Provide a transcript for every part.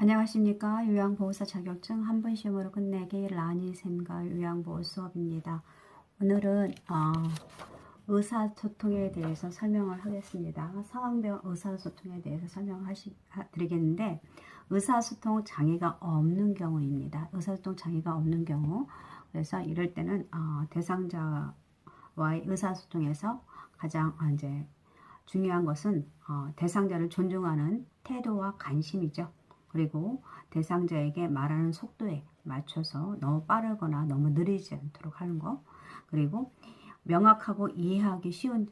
안녕하십니까. 요양보호사 자격증 한 번 시험으로 끝내기 라니샘과 요양보호 수업입니다. 오늘은 어, 의사소통에 대해서 설명을 하겠습니다. 상황병 의사소통에 대해서 설명을 드리겠는데 의사소통 장애가 없는 경우입니다. 의사소통 장애가 없는 경우 그래서 이럴 때는 어, 대상자와의 의사소통에서 가장 어, 이제 중요한 것은 어, 대상자를 존중하는 태도와 관심이죠. 그리고 대상자에게 말하는 속도에 맞춰서 너무 빠르거나 너무 느리지 않도록 하는 거. 그리고 명확하고 이해하기 쉬운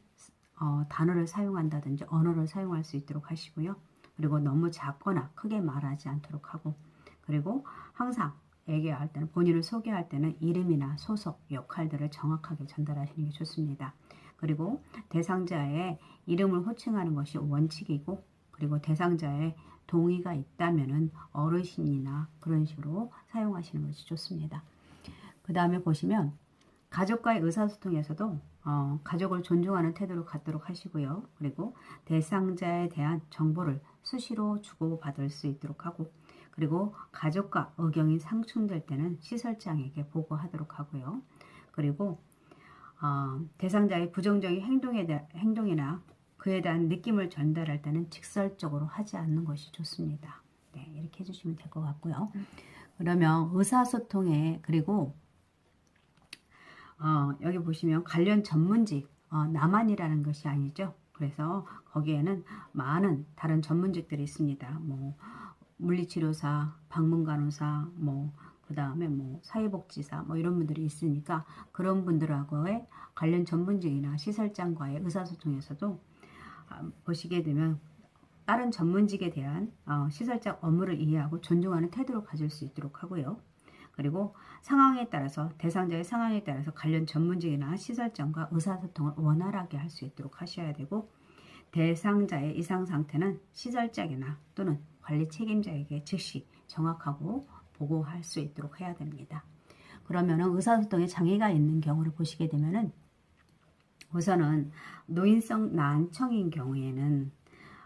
어, 단어를 사용한다든지 언어를 사용할 수 있도록 하시고요. 그리고 너무 작거나 크게 말하지 않도록 하고 그리고 항상 얘기할 때는 본인을 소개할 때는 이름이나 소속, 역할들을 정확하게 전달하시는 게 좋습니다. 그리고 대상자의 이름을 호칭하는 것이 원칙이고 그리고 대상자의 동의가 있다면은 어르신이나 그런 식으로 사용하시는 것이 좋습니다. 그 다음에 보시면 가족과의 의사소통에서도 어, 가족을 존중하는 태도를 갖도록 하시고요. 그리고 대상자에 대한 정보를 수시로 주고받을 수 있도록 하고 그리고 가족과 의견이 상충될 때는 시설장에게 보고하도록 하고요. 그리고 어, 대상자의 부정적인 행동에 행동이나 그에 대한 느낌을 전달할 때는 직설적으로 하지 않는 것이 좋습니다. 네, 이렇게 해주시면 될 것 같고요. 그러면 의사소통에 그리고 어, 여기 보시면 관련 전문직 어, 나만이라는 것이 아니죠. 그래서 거기에는 많은 다른 전문직들이 있습니다. 뭐 물리치료사, 방문간호사, 뭐 그 다음에 뭐 사회복지사 뭐 이런 분들이 있으니까 그런 분들하고의 관련 전문직이나 시설장과의 의사소통에서도 아, 보시게 되면 다른 전문직에 대한 어, 시설장 업무를 이해하고 존중하는 태도를 가질 수 있도록 하고요. 그리고 상황에 따라서 대상자의 상황에 따라서 관련 전문직이나 시설장과 의사소통을 원활하게 할 수 있도록 하셔야 되고 대상자의 이상 상태는 시설장이나 또는 관리 책임자에게 즉시 정확하고 보고할 수 있도록 해야 됩니다. 그러면은 의사소통에 장애가 있는 경우를 보시게 되면은 우선은 노인성 난청인 경우에는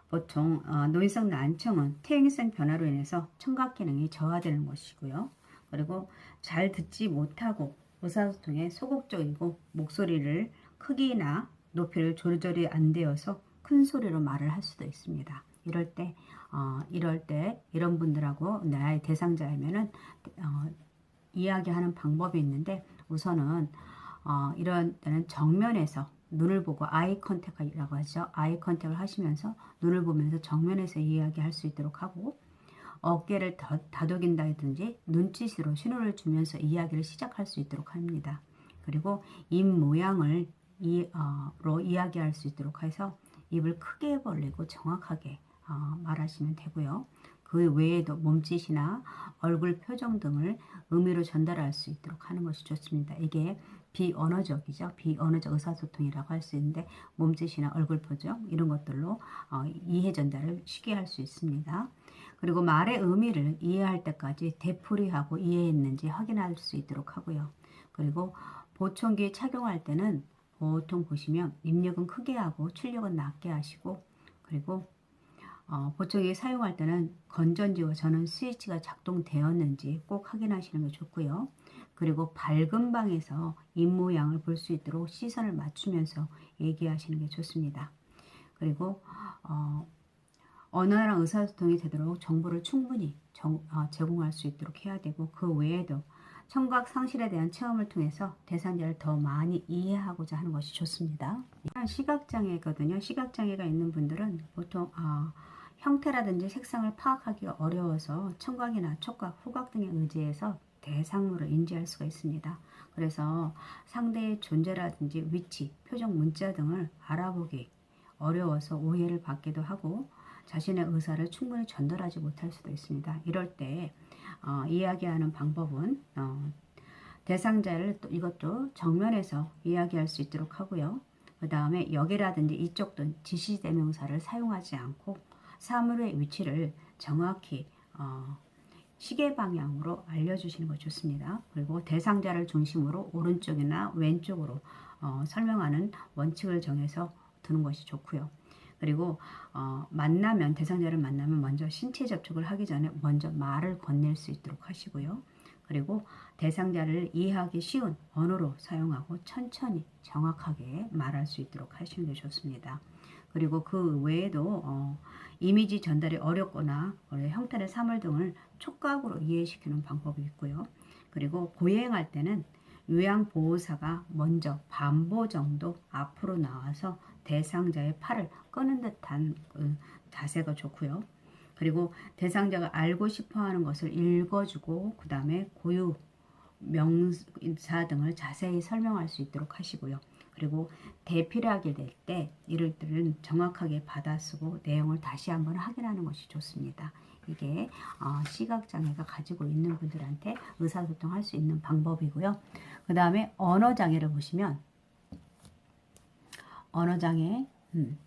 보통 어, 노인성 난청은 퇴행성 변화로 인해서 청각 기능이 저하되는 것이고요. 그리고 잘 듣지 못하고 의사소통에 소극적이고 목소리를 크기나 높이를 조절이 안 되어서 큰 소리로 말을 할 수도 있습니다. 이럴 때, 어, 이럴 때 이런 분들하고 나의 대상자이면은 어, 이야기하는 방법이 있는데 우선은 어, 이런 정면에서 눈을 보고 아이 컨택이라고 하죠. 아이 컨택을 하시면서 눈을 보면서 정면에서 이야기할 수 있도록 하고 어깨를 더, 다독인다든지 눈짓으로 신호를 주면서 이야기를 시작할 수 있도록 합니다. 그리고 입 모양을 이, 어, 로 이야기할 수 있도록 해서 입을 크게 벌리고 정확하게 어, 말하시면 되고요. 그 외에도 몸짓이나 얼굴 표정 등을 의미로 전달할 수 있도록 하는 것이 좋습니다. 이게 비언어적이죠. 비언어적 의사소통이라고 할 수 있는데 몸짓이나 얼굴 표정 이런 것들로 어, 이해 전달을 쉽게 할 수 있습니다. 그리고 말의 의미를 이해할 때까지 되풀이하고 이해했는지 확인할 수 있도록 하고요. 그리고 보청기 착용할 때는 보통 보시면 입력은 크게 하고 출력은 낮게 하시고 그리고 어, 보청기 사용할 때는 건전지와 전원 스위치가 작동되었는지 꼭 확인하시는 게 좋고요. 그리고 밝은 방에서 입 모양을 볼 수 있도록 시선을 맞추면서 얘기하시는 게 좋습니다. 그리고 어, 언어랑 의사소통이 되도록 정보를 충분히 정, 어, 제공할 수 있도록 해야 되고 그 외에도 청각 상실에 대한 체험을 통해서 대상자를 더 많이 이해하고자 하는 것이 좋습니다. 시각장애거든요. 시각장애가 있는 분들은 보통 어, 형태라든지 색상을 파악하기가 어려워서 청각이나 촉각, 후각 등에 의지해서 대상물을 인지할 수가 있습니다. 그래서 상대의 존재라든지 위치, 표정, 문자 등을 알아보기 어려워서 오해를 받기도 하고 자신의 의사를 충분히 전달하지 못할 수도 있습니다. 이럴 때 어, 이야기하는 방법은 어, 대상자를 또 이것도 정면에서 이야기할 수 있도록 하고요. 그 다음에 여기라든지 이쪽 등 지시대명사를 사용하지 않고 사물의 위치를 정확히 어, 시계 방향으로 알려주시는 것 좋습니다. 그리고 대상자를 중심으로 오른쪽이나 왼쪽으로 어, 설명하는 원칙을 정해서 두는 것이 좋고요. 그리고 어, 만나면 대상자를 만나면 먼저 신체 접촉을 하기 전에 먼저 말을 건넬 수 있도록 하시고요. 그리고 대상자를 이해하기 쉬운 언어로 사용하고 천천히 정확하게 말할 수 있도록 하시는 게 좋습니다. 그리고 그 외에도 어, 이미지 전달이 어렵거나 어, 형태의 사물 등을 촉각으로 이해시키는 방법이 있고요. 그리고 보행할 때는 요양보호사가 먼저 반보 정도 앞으로 나와서 대상자의 팔을 끄는 듯한 그 자세가 좋고요. 그리고 대상자가 알고 싶어 하는 것을 읽어주고, 그 다음에 고유 명사 등을 자세히 설명할 수 있도록 하시고요. 그리고 대필하게 될 때 이럴 때는 정확하게 받아쓰고 내용을 다시 한번 확인하는 것이 좋습니다. 이게 어, 시각장애가 가지고 있는 분들한테 의사소통할 수 있는 방법이고요. 그 다음에 언어장애를 보시면 언어장애 음,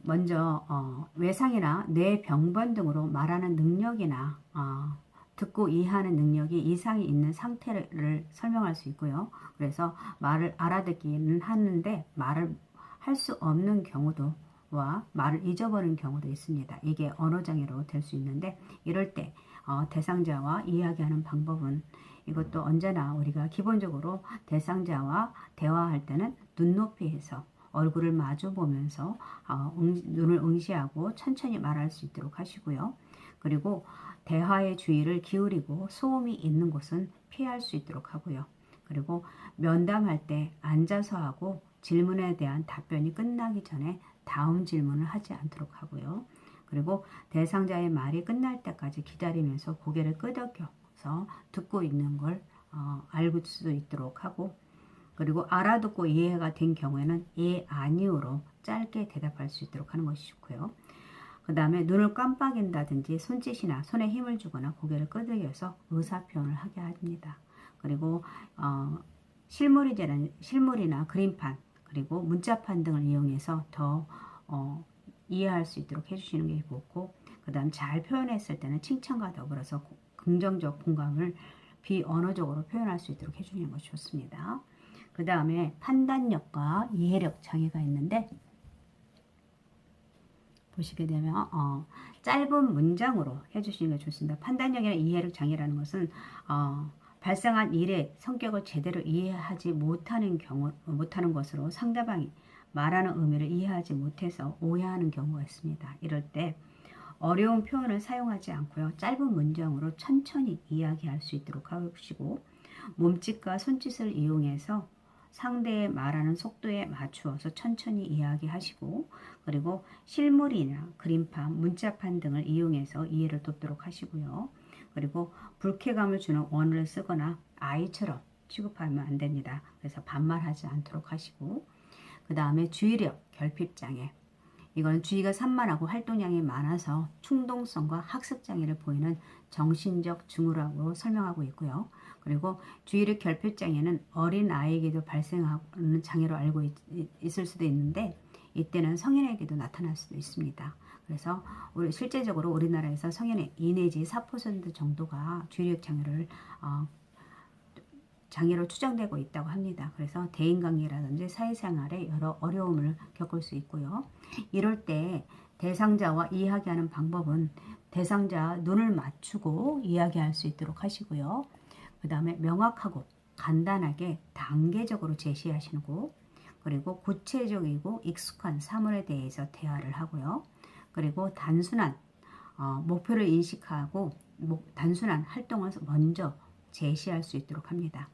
먼저 어, 외상이나 뇌 병변 등으로 말하는 능력이나 어, 듣고 이해하는 능력이 이상이 있는 상태를 설명할 수 있고요. 그래서 말을 알아듣기는 하는데 말을 할 수 없는 경우도 와 말을 잊어버리는 경우도 있습니다. 이게 언어장애로 될 수 있는데 이럴 때 어, 대상자와 이야기하는 방법은 이것도 언제나 우리가 기본적으로 대상자와 대화할 때는 눈높이에서 얼굴을 마주 보면서 어, 응, 눈을 응시하고 천천히 말할 수 있도록 하시고요. 그리고 대화의 주의를 기울이고 소음이 있는 곳은 피할 수 있도록 하고요. 그리고 면담할 때 앉아서 하고 질문에 대한 답변이 끝나기 전에 다음 질문을 하지 않도록 하고요. 그리고 대상자의 말이 끝날 때까지 기다리면서 고개를 끄덕여서 듣고 있는 걸 어, 알고 수 있도록 하고 그리고 알아듣고 이해가 된 경우에는 예, 아니오로 짧게 대답할 수 있도록 하는 것이 좋고요. 그 다음에 눈을 깜빡인다든지 손짓이나 손에 힘을 주거나 고개를 끄덕여서 의사 표현을 하게 합니다. 그리고 어, 실물이나 실물이나 그림판 그리고 문자판 등을 이용해서 더 어, 이해할 수 있도록 해주시는 게 좋고 그 다음 잘 표현했을 때는 칭찬과 더불어서 긍정적 공감을 비언어적으로 표현할 수 있도록 해주는 것이 좋습니다. 그 다음에 판단력과 이해력 장애가 있는데 보시게 되면 어, 짧은 문장으로 해주시는 게 좋습니다. 판단력이나 이해력 장애라는 것은 어, 발생한 일의 성격을 제대로 이해하지 못하는 경우 못하는 것으로 상대방이 말하는 의미를 이해하지 못해서 오해하는 경우가 있습니다. 이럴 때 어려운 표현을 사용하지 않고요. 짧은 문장으로 천천히 이야기할 수 있도록 하시고 몸짓과 손짓을 이용해서 상대의 말하는 속도에 맞추어서 천천히 이야기하시고 그리고 실물이나 그림판, 문자판 등을 이용해서 이해를 돕도록 하시고요. 그리고 불쾌감을 주는 원어를 쓰거나 아이처럼 취급하면 안 됩니다. 그래서 반말하지 않도록 하시고 그 다음에 주의력, 결핍장애 이거는 주의가 산만하고 활동량이 많아서 충동성과 학습장애를 보이는 정신적 증후라고 설명하고 있고요. 그리고 주의력 결핍장애는 어린 아이에게도 발생하는 장애로 알고 있, 있을 수도 있는데 이때는 성인에게도 나타날 수도 있습니다. 그래서 실제적으로 우리나라에서 성인의 2 내지 4% 정도가 주의력 장애를 어, 장애로 추정되고 있다고 합니다. 그래서 대인관계라든지 사회생활에 여러 어려움을 겪을 수 있고요. 이럴 때 대상자와 이야기하는 방법은 대상자 눈을 맞추고 이야기할 수 있도록 하시고요. 그 다음에 명확하고 간단하게 단계적으로 제시하시고 그리고 구체적이고 익숙한 사물에 대해서 대화를 하고요. 그리고 단순한 어, 목표를 인식하고 목, 단순한 활동을 먼저 제시할 수 있도록 합니다.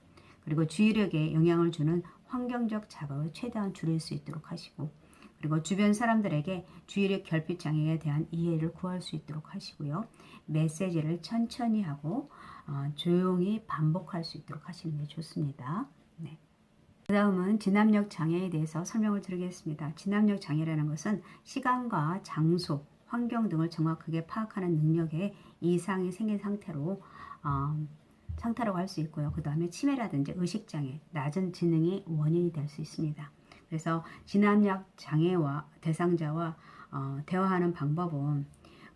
그리고 주의력에 영향을 주는 환경적 자극을 최대한 줄일 수 있도록 하시고 그리고 주변 사람들에게 주의력 결핍 장애에 대한 이해를 구할 수 있도록 하시고요. 메시지를 천천히 하고 어, 조용히 반복할 수 있도록 하시는 게 좋습니다. 네. 그 다음은 진압력 장애에 대해서 설명을 드리겠습니다. 진압력 장애라는 것은 시간과 장소, 환경 등을 정확하게 파악하는 능력에 이상이 생긴 상태로 어, 상태라고 할 수 있고요. 그 다음에 치매라든지 의식장애, 낮은 지능이 원인이 될 수 있습니다. 그래서 진압력 장애와 대상자와 어, 대화하는 방법은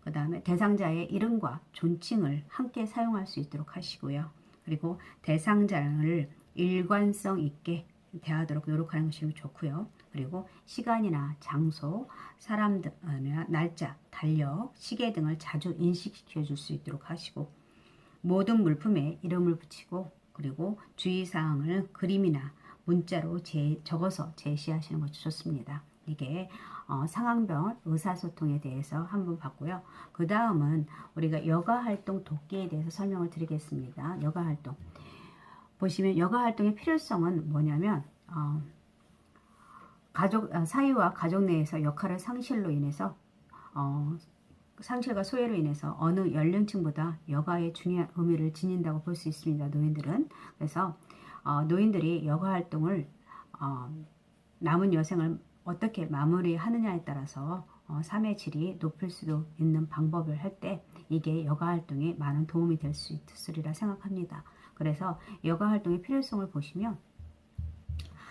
그 다음에 대상자의 이름과 존칭을 함께 사용할 수 있도록 하시고요. 그리고 대상자를 일관성 있게 대하도록 노력하는 것이 좋고요. 그리고 시간이나 장소, 사람들, 어, 날짜, 달력, 시계 등을 자주 인식시켜 줄 수 있도록 하시고 모든 물품에 이름을 붙이고 그리고 주의사항을 그림이나 문자로 제, 적어서 제시하시는 것이 좋습니다. 이게 어, 상황별 의사소통에 대해서 한번 봤고요. 그 다음은 우리가 여가활동 돕기에 대해서 설명을 드리겠습니다. 여가활동. 보시면 여가활동의 필요성은 뭐냐면 어, 가족 아, 사유와 가족 내에서 역할의 상실로 인해서 어, 상실과 소외로 인해서 어느 연령층보다 여가의 중요한 의미를 지닌다고 볼 수 있습니다. 노인들은 그래서 어, 노인들이 여가 활동을 어, 남은 여생을 어떻게 마무리하느냐에 따라서 어, 삶의 질이 높을 수도 있는 방법을 할 때 이게 여가 활동에 많은 도움이 될 수 있으리라 생각합니다. 그래서 여가 활동의 필요성을 보시면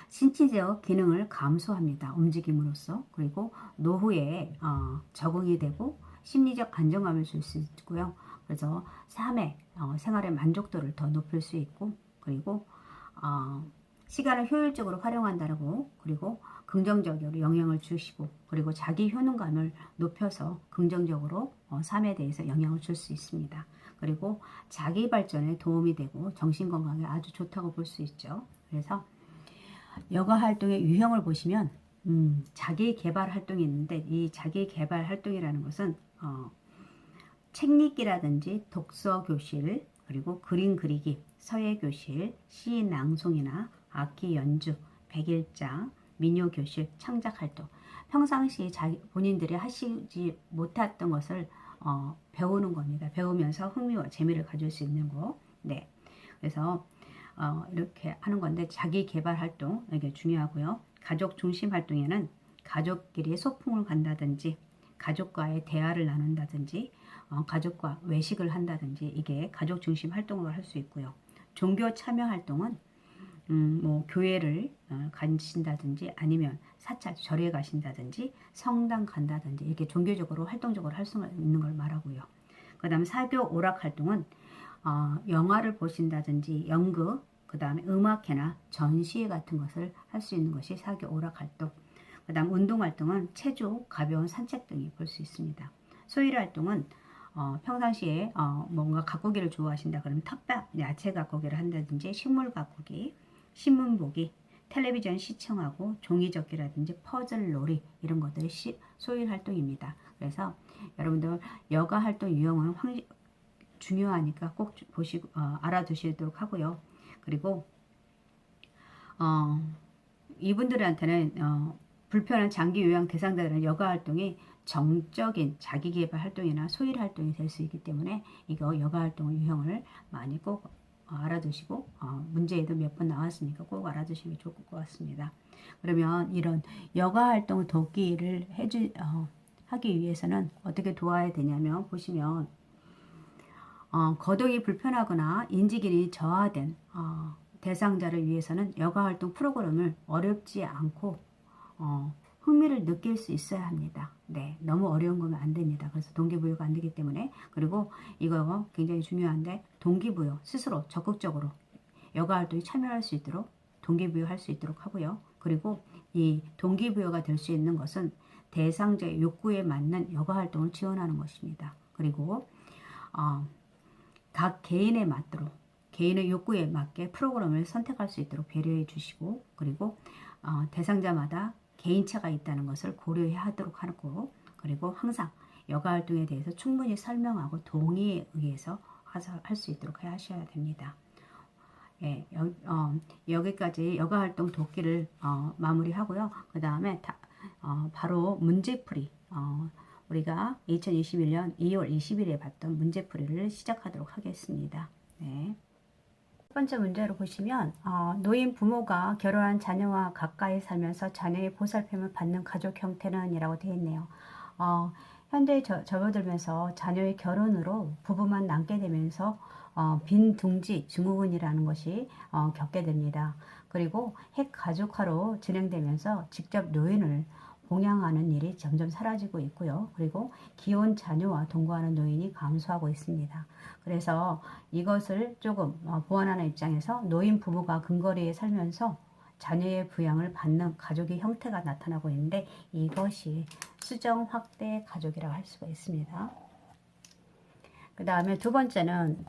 신체적 기능을 감소합니다. 움직임으로써 그리고 노후에 어, 적응이 되고 심리적 안정감을 줄 수 있고요. 그래서 삶의 어, 생활의 만족도를 더 높일 수 있고 그리고 어, 시간을 효율적으로 활용한다고 그리고 긍정적으로 영향을 주시고 그리고 자기 효능감을 높여서 긍정적으로 어, 삶에 대해서 영향을 줄 수 있습니다. 그리고 자기 발전에 도움이 되고 정신 건강에 아주 좋다고 볼 수 있죠. 그래서 여가 활동의 유형을 보시면 음, 자기 개발 활동이 있는데 이 자기 개발 활동이라는 것은 어, 책 읽기라든지 독서 교실 그리고 그림 그리기, 서예 교실, 시 낭송이나 악기 연주, 백일장, 민요 교실, 창작 활동. 평상시에 자기 본인들이 하시지 못했던 것을 어, 배우는 겁니다. 배우면서 흥미와 재미를 가질 수 있는 거. 네. 그래서 어, 이렇게 하는 건데 자기 개발 활동 이게 중요하고요. 가족 중심 활동에는 가족끼리 소풍을 간다든지 가족과의 대화를 나눈다든지 어, 가족과 외식을 한다든지 이게 가족 중심 활동으로 할 수 있고요. 종교 참여 활동은 음, 뭐 교회를 어, 가신다든지 아니면 사찰 절에 가신다든지 성당 간다든지 이렇게 종교적으로 활동적으로 할 수 있는 걸 말하고요. 그다음 사교 오락 활동은 어, 영화를 보신다든지 연극, 그 다음에 음악회나 전시회 같은 것을 할 수 있는 것이 사교 오락 활동. 그 다음 운동 활동은 체조, 가벼운 산책 등이 볼 수 있습니다. 소일 활동은 어, 평상시에 어, 뭔가 가꾸기를 좋아하신다 그러면 텃밭, 야채 가꾸기를 한다든지 식물 가꾸기, 신문 보기, 텔레비전 시청하고 종이접기라든지 퍼즐 놀이 이런 것들이 시, 소일 활동입니다. 그래서 여러분들 여가 활동 유형은 황, 중요하니까 꼭 보시고 어, 알아두시도록 하고요. 그리고 어, 이분들한테는 어, 불편한 장기 요양 대상자들은 여가 활동이 정적인 자기 개발 활동이나 소일 활동이 될 수 있기 때문에 이거 여가 활동 유형을 많이 꼭 어, 알아두시고 어, 문제에도 몇 번 나왔으니까 꼭 알아두시면 좋을 것 같습니다. 그러면 이런 여가 활동 돕기를 해주 어, 하기 위해서는 어떻게 도와야 되냐면 보시면 어, 거동이 불편하거나 인지 기능이 저하된 어, 대상자를 위해서는 여가 활동 프로그램을 어렵지 않고 어, 흥미를 느낄 수 있어야 합니다. 네, 너무 어려운 거면 안 됩니다. 그래서 동기부여가 안 되기 때문에 그리고 이거 굉장히 중요한데 동기부여 스스로 적극적으로 여가 활동에 참여할 수 있도록 동기부여할 수 있도록 하고요. 그리고 이 동기부여가 될 수 있는 것은 대상자의 욕구에 맞는 여가 활동을 지원하는 것입니다. 그리고 어, 각 개인에 맞도록 개인의 욕구에 맞게 프로그램을 선택할 수 있도록 배려해 주시고 그리고 어, 대상자마다 개인차가 있다는 것을 고려해 하도록 하고 그리고 항상 여가 활동에 대해서 충분히 설명하고 동의에 의해서 할 수 있도록 하셔야 됩니다. 예, 여, 어, 여기까지 여가 활동 돕기를 어, 마무리하고요. 그 다음에 어, 바로 문제풀이 어, 우리가 2021년 2월 20일에 봤던 문제풀이를 시작하도록 하겠습니다. 네. 첫 번째 문제로 보시면 어, 노인 부모가 결혼한 자녀와 가까이 살면서 자녀의 보살핌을 받는 가족 형태는 이라고 되어 있네요. 어, 현대에 저, 접어들면서 자녀의 결혼으로 부부만 남게 되면서 어, 빈 둥지 증후군이라는 것이 어, 겪게 됩니다. 그리고 핵 가족화로 진행되면서 직접 노인을 봉양하는 일이 점점 사라지고 있고요. 그리고 기혼 자녀와 동거하는 노인이 감소하고 있습니다. 그래서 이것을 조금 어, 보완하는 입장에서 노인 부부가 근거리에 살면서 자녀의 부양을 받는 가족의 형태가 나타나고 있는데 이것이 수정 확대 가족이라고 할 수가 있습니다. 그 다음에 두 번째는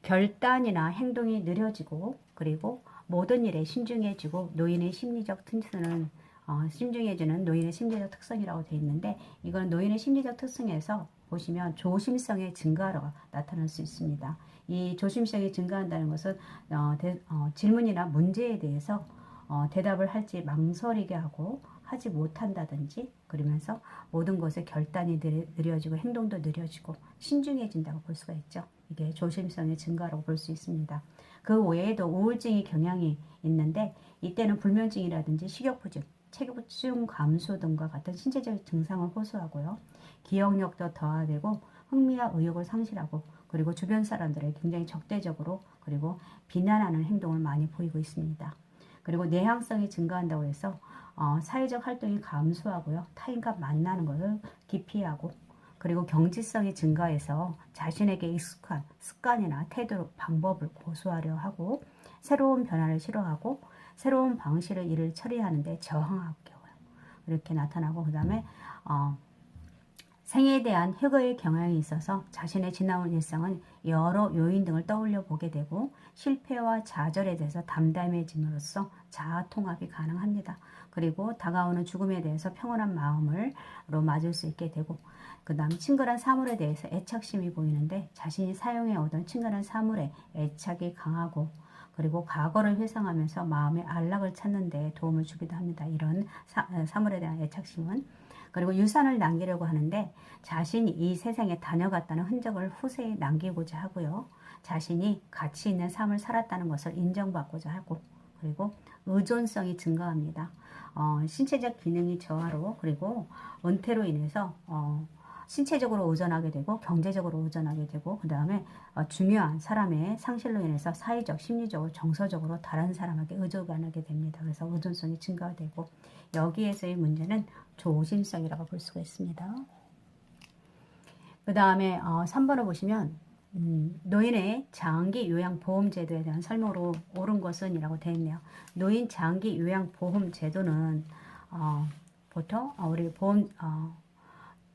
결단이나 행동이 느려지고 그리고 모든 일에 신중해지고 노인의 심리적 특성은 어, 신중해지는 노인의 심리적 특성이라고 되어 있는데 이건 노인의 심리적 특성에서 보시면 조심성의 증가로 나타날 수 있습니다. 이 조심성이 증가한다는 것은 어, 대, 어, 질문이나 문제에 대해서 어, 대답을 할지 망설이게 하고 하지 못한다든지 그러면서 모든 것에 결단이 느려- 느려지고 행동도 느려지고 신중해진다고 볼 수가 있죠. 이게 조심성의 증가라고 볼 수 있습니다. 그 외에도 우울증의 경향이 있는데 이때는 불면증이라든지 식욕부진, 체중 감소 등과 같은 신체적 증상을 호소하고요. 기억력도 더하되고 흥미와 의욕을 상실하고 그리고 주변 사람들을 굉장히 적대적으로 그리고 비난하는 행동을 많이 보이고 있습니다. 그리고 내향성이 증가한다고 해서 어, 사회적 활동이 감소하고요. 타인과 만나는 것을 기피하고 그리고 경지성이 증가해서 자신에게 익숙한 습관이나 태도, 방법을 고수하려 하고 새로운 변화를 싫어하고 새로운 방식으로 일을 처리하는데 저항하고 이렇게 나타나고 그 다음에 어, 생에 대한 획의 경향이 있어서 자신의 지나온 일상은 여러 요인 등을 떠올려 보게 되고 실패와 좌절에 대해서 담담해짐으로써 자아 통합이 가능합니다. 그리고 다가오는 죽음에 대해서 평온한 마음으로 맞을 수 있게 되고 그 다음 친근한 사물에 대해서 애착심이 보이는데 자신이 사용해 오던 친근한 사물에 애착이 강하고 그리고 과거를 회상하면서 마음의 안락을 찾는 데 도움을 주기도 합니다. 이런 사, 사물에 대한 애착심은 그리고 유산을 남기려고 하는데 자신이 이 세상에 다녀갔다는 흔적을 후세에 남기고자 하고요. 자신이 가치 있는 삶을 살았다는 것을 인정받고자 하고 그리고 의존성이 증가합니다. 어, 신체적 기능이 저하로 그리고 은퇴로 인해서 어, 신체적으로 의존하게 되고 경제적으로 의존하게 되고 그 다음에 어, 중요한 사람의 상실로 인해서 사회적, 심리적으로, 정서적으로 다른 사람에게 의존하게 됩니다. 그래서 의존성이 증가되고 여기에서의 문제는 조심성이라고 볼 수가 있습니다. 그 다음에 어, 3번을 보시면 음, 노인의 장기 요양 보험 제도에 대한 설명으로 옳은 것은 이라고 되어 있네요. 노인 장기 요양 보험 제도는 어, 보통 어, 우리 보험 어,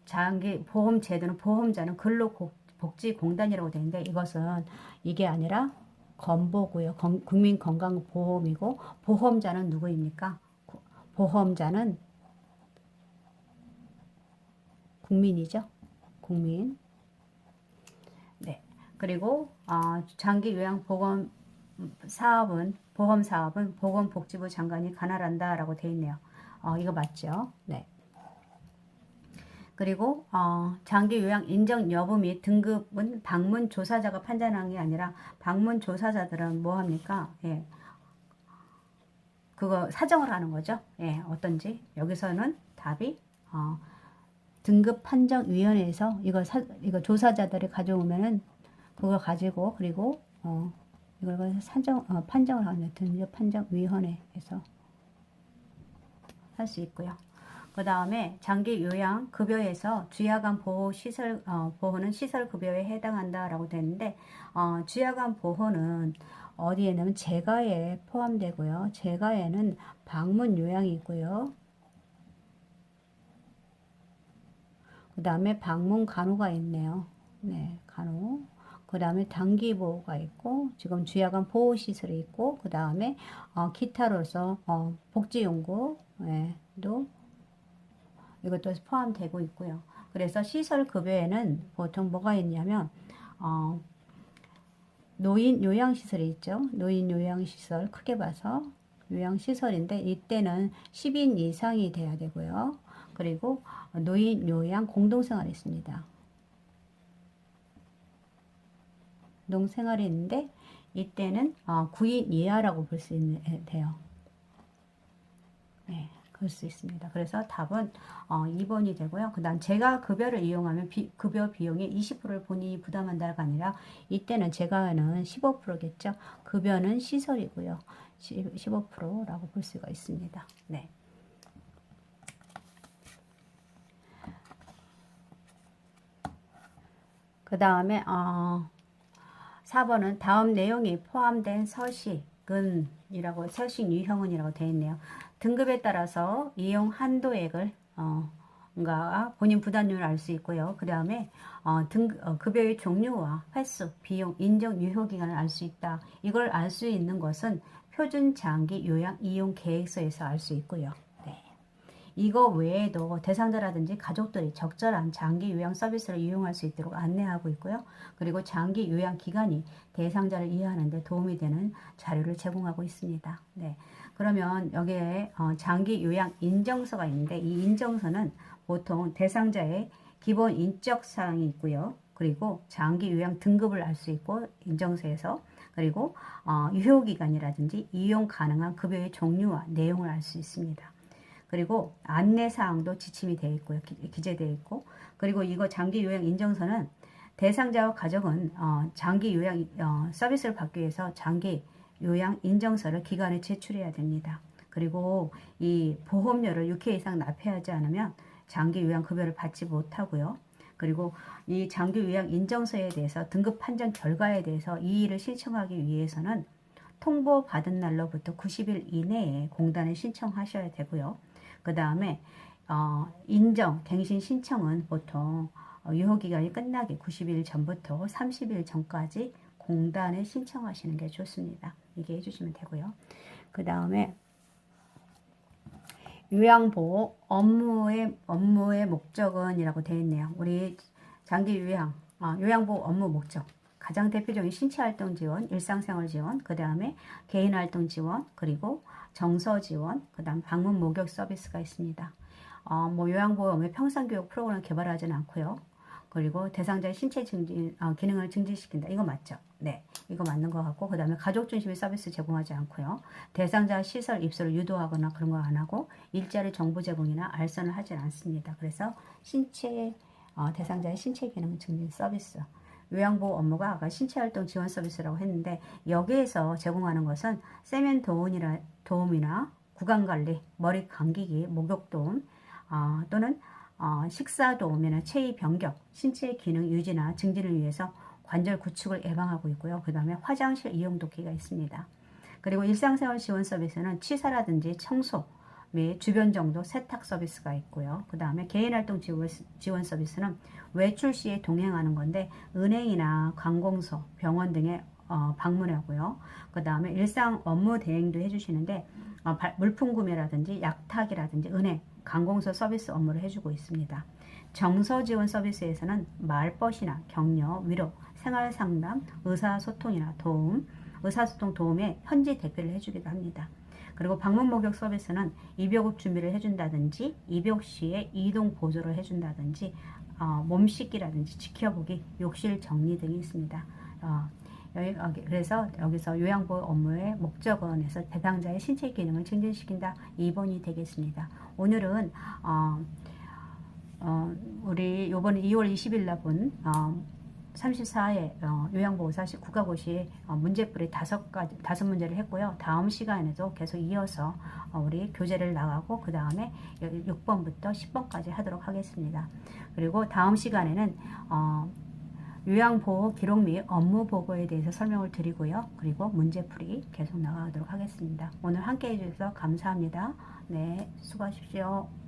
장기 보험 제도는 보험자는 근로복지공단이라고 되어 있는데 이것은 이게 아니라 건보고요. 건- 국민건강보험이고 보험자는 누구입니까? 구- 보험자는 국민이죠. 국민. 네. 그리고 어, 장기 요양 보험 사업은 보험 사업은 보건복지부 장관이 관할한다라고 되어 있네요. 어, 이거 맞죠? 네. 그리고 어, 장기 요양 인정 여부 및 등급은 방문 조사자가 판단하는 게 아니라 방문 조사자들은 뭐 합니까? 예. 그거 사정을 하는 거죠. 예, 어떤지 여기서는 답이 어, 등급 판정 위원회에서 이거 사, 이거 조사자들이 가져오면은 그거 가지고 그리고 어, 이걸 가지고 산정 어, 판정을 하는 등급 판정 위원회에서 할 수 있고요. 그 다음에 장기 요양 급여에서 주야간 보호 시설 어, 보호는 시설 급여에 해당한다라고 되는데 어, 주야간 보호는 어디에는 재가에 포함되고요. 재가에는 방문 요양이 있고요. 그 다음에 방문 간호가 있네요. 네, 간호. 그 다음에 단기 보호가 있고, 지금 주야간 보호 시설이 있고, 그 다음에 어, 기타로서 어, 복지 연구도 이것도 포함되고 있고요. 그래서 시설 급여에는 보통 뭐가 있냐면 어, 노인 요양 시설이 있죠. 노인 요양 시설 크게 봐서 요양 시설인데 이때는 10인 이상이 돼야 되고요. 그리고 노인 요양 공동생활이 있습니다. 공동생활이 있는데 이때는 어, 9인 이하라고 볼수 돼요. 네, 그럴 수 있습니다. 그래서 답은 어, 2번이 되고요. 그 다음 제가 급여를 이용하면 비, 급여 비용의 20%를 본인이 부담한다가 아니라 이때는 제가는 15%겠죠. 급여는 시설이고요. 15%라고 볼 수가 있습니다. 네. 그 다음에 어, 4번은 다음 내용이 포함된 서식 유형액은이라고 서식 유형은이라고 되어 있네요. 등급에 따라서 이용 한도액을 어, 가 본인 부담률을 알 수 있고요. 그 다음에 어, 등 어, 급여의 종류와 횟수, 비용, 인정 유효 기간을 알 수 있다. 이걸 알 수 있는 것은 표준 장기 요양 이용 계획서에서 알 수 있고요. 네. 이거 외에도 대상자라든지 가족들이 적절한 장기 요양 서비스를 이용할 수 있도록 안내하고 있고요. 그리고 장기 요양 기간이 대상자를 이해하는 데 도움이 되는 자료를 제공하고 있습니다. 네. 그러면 여기에 어, 장기 요양 인정서가 있는데 이 인정서는 보통 대상자의 기본 인적 사항이 있고요. 그리고 장기 요양 등급을 알 수 있고 인정서에서 그리고 어, 유효 기간이라든지 이용 가능한 급여의 종류와 내용을 알 수 있습니다. 그리고 안내 사항도 지침이 되어 있고요. 기, 재되어 있고 그리고 이거 장기 요양 인정서는 대상자와 가족은 어, 장기 요양 어, 서비스를 받기 위해서 장기 요양 인정서를 기관에 제출해야 됩니다. 그리고 이 보험료를 6회 이상 납부하지 않으면 장기 요양 급여를 받지 못하고요. 그리고 이 장기 요양 인정서에 대해서 등급 판정 결과에 대해서 이의를 신청하기 위해서는 통보 받은 날로부터 90일 이내에 공단에 신청하셔야 되고요. 그 다음에 어, 인정 갱신 신청은 보통 어, 유효 기간이 끝나기 90일 전부터 30일 전까지 공단에 신청하시는 게 좋습니다. 이게 해주시면 되고요. 그 다음에 요양보호 업무의 업무의 목적은이라고 되어 있네요. 우리 장기 요양 어, 요양보호 업무 목적 가장 대표적인 신체 활동 지원, 일상생활 지원, 그 다음에 개인 활동 지원, 그리고 정서 지원, 그 다음 방문 목욕 서비스가 있습니다. 어, 뭐 요양보호 업무 평상교육 프로그램을 개발하지는 않고요. 그리고 대상자의 신체 증진, 어, 기능을 증진시킨다. 이거 맞죠? 네. 이거 맞는 것 같고, 그 다음에 가족 중심의 서비스 제공하지 않고요. 대상자 시설 입소를 유도하거나 그런 거 안 하고, 일자리 정보 제공이나 알선을 하지 않습니다. 그래서 신체, 어, 대상자의 신체 기능 증진 서비스. 요양보호 업무가 아까 신체활동 지원 서비스라고 했는데, 여기에서 제공하는 것은 세면 도움이나, 도움이나 구강관리, 머리 감기기, 목욕 도움, 어, 또는 어, 식사 도움이나 체위 변경, 신체 기능 유지나 증진을 위해서 관절 구축을 예방하고 있고요. 그 다음에 화장실 이용 도끼가 있습니다. 그리고 일상생활 지원 서비스는 취사라든지 청소 및 주변 정도 세탁 서비스가 있고요. 그 다음에 개인활동 지원, 지원 서비스는 외출 시에 동행하는 건데 은행이나 관공서, 병원 등에 어, 방문하고요. 그 다음에 일상 업무 대행도 해주시는데 어, 물품 구매라든지 약탁이라든지 은행, 관공서 서비스 업무를 해주고 있습니다. 정서 지원 서비스에서는 말벗이나 격려, 위로, 생활 상담, 의사소통이나 도움, 의사소통 도움에 현지 대피를 해주기도 합니다. 그리고 방문 목욕 서비스는 입욕 준비를 해준다든지 입욕 시에 이동 보조를 해준다든지 어, 몸 씻기라든지 지켜보기, 욕실 정리 등이 있습니다. 어, 그래서 여기서 요양보호 업무의 목적원에서 대상자의 신체 기능을 증진시킨다 2번이 되겠습니다. 오늘은 어, 어, 우리 요번 2월 20일 날 본 어, 34회 어, 요양보호사 국가고시 어, 문제풀이 다섯 가지 다섯 문제를 했고요. 다음 시간에도 계속 이어서 어, 우리 교재를 나가고 그 다음에 6번부터 10번까지 하도록 하겠습니다. 그리고 다음 시간에는 어, 요양보호 기록 및 업무 보고에 대해서 설명을 드리고요. 그리고 문제풀이 계속 나가도록 하겠습니다. 오늘 함께 해주셔서 감사합니다. 네, 수고하십시오.